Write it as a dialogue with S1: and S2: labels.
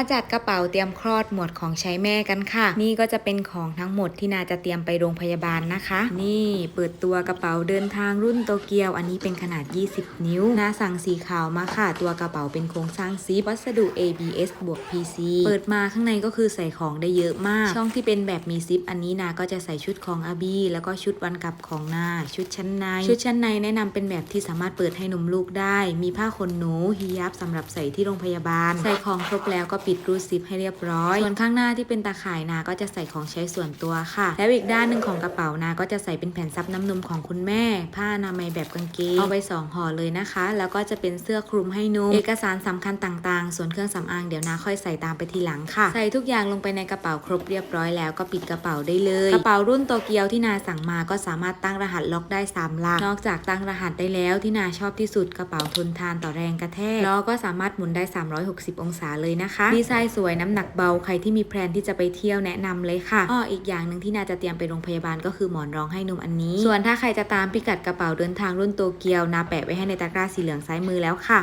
S1: มาจัดกระเป๋าเตรียมคลอดหมวดของใช้แม่กันค่ะ นี่ก็จะเป็นของทั้งหมดที่นาจะเตรียมไปโรงพยาบาลนะคะ นี่เปิดตัวกระเป๋าเดินทางรุ่นโตเกียว อันนี้เป็นขนาด 20 นิ้วนาสั่งสีขาวมาค่ะ ตัวกระเป๋าเป็นโครงสร้างซีวัสดุ ABS บวก PC เปิดมาข้างในก็คือใส่ของได้เยอะมาก ช่องที่เป็นแบบมีซิป อันนี้นาก็จะใส่ชุดของอาบีแล้วก็ชุดวันกลับของนาชุดชั้นใน ชุดชั้นในแนะนำเป็นแบบที่สามารถเปิดให้นมลูกได้ มีผ้าขนหนูฮิยับสำหรับใส่ที่โรงพยาบาล ใส่ของครบแล้วก็ปิดรูดซิปให้เรียบร้อย ส่วนข้างหน้าที่เป็นตาข่ายนาก็จะใส่ของใช้ส่วนตัวค่ะ แล้วอีกด้านหนึ่งของกระเป๋านาก็จะใส่เป็นแผ่นซับน้ำนมของคุณแม่ ผ้าอนามัยแบบกางเกง เอาไปสองห่อเลยนะคะ แล้วก็จะเป็นเสื้อคลุมให้นุ่ม เอกสารสำคัญต่างๆ ส่วนเครื่องสำอางเดี๋ยวนาค่อยใส่ตามไปทีหลังค่ะ ใส่ทุกอย่างลงไปในกระเป๋าครบเรียบร้อยแล้วก็ปิดกระเป๋าได้เลย กระเป๋ารุ่นโตเกียวที่นาสั่งมาก็สามารถตั้งรหัสล็อกได้สามหลัก นอกจากตั้งรหัสได้แล้วที่นาชอบที่สุดกระเป๋าทนทานต่อแรงกระแทกล้อก็สามารถหมุนได้ 360 องศาเลยนะคะดีไซน์สวยน้ำหนักเบาใครที่มีแพลนที่จะไปเที่ยวแนะนำเลยค่ะอ้ออีกอย่างหนึ่งที่นาจะเตรียมไปโรงพยาบาลก็คือหมอนรองให้นมอันนี้ ส่วนถ้าใครจะตามพิกัดกระเป๋าเดินทางรุ่นโตเกียวนาแปะไว้ให้ในตะกร้าสีเหลืองซ้ายมือแล้วค่ะ